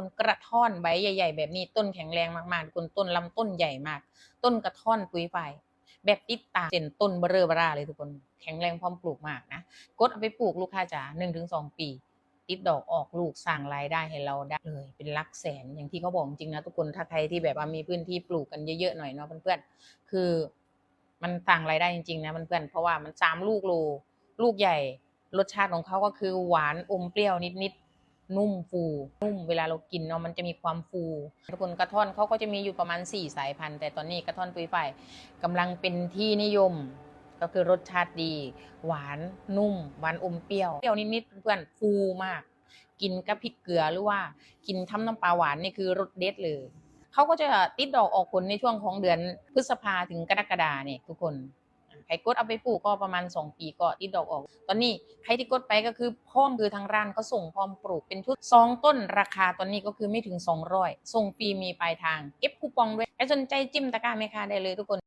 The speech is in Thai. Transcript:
คนกระท่อนใบใหญ่ ๆ แบบนี้ต้นแข็งแรงมากๆทุกคนต้นลำต้นใหญ่มาก ต้นกระท่อนปุ๋ยไฟแบบติดตาเส้นต้นเบอเรอเบราเลยทุกคนแข็งแรงพร้อมปลูกมากนะกดเอาไปปลูกลูกค้าจ๋าหนึ่งถึงสองปี ติดดอกออกลูกสร้างรายได้ให้เราได้เลยเป็นลักแสนอย่างที่เขาบอกจริงนะทุกคนถ้าใครที่แบบว่ามีพื้นที่ปลูกกันเยอะๆหน่อยเนาะเพื่อนๆคือ มันสร้างรายได้จริงๆนะเพื่อนๆเพราะว่ามันสามลูกโลลูกใหญ่รสชาติของเขาก็คือหวานอมเปรี้ยวนิดๆ นุ่มฟู นุ่มเวลาเรากินเนาะมันจะมีความฟูทุกคนกระท่อนเขาก็จะมีอยู่ประมาณ 4 สายพันธุ์ แต่ตอนนี้กระท่อนปุยฝ้ายกำลังเป็นที่นิยม ก็คือรสชาติดี หวานนุ่ม หวานอมเปรี้ยวเปรี้ยวนิดๆเพื่อนฟูมาก กินกับพริกเกลือหรือว่ากินทำน้ำปลาหวานนี่คือรสเด็ดเลยเขาก็จะติดดอกออกผลในช่วงของเดือนพฤษภาถึงกรกฎาเนี่ยทุกคน ใครกดเอาไปปลูกก็ประมาณ 2 ปีก็ติดดอกออก ตอนนี้ใครที่กดไปก็คือพร้อมคือทางร้านก็ส่งพร้อมปลูกเป็นชุดซองต้นราคาตอนนี้ก็คือไม่ถึง 200 ส่งฟรีมีปลายทาง เก็บคูปองด้วยใครสนใจจิ้มตะกร้าแม่ค้าได้เลยทุกคน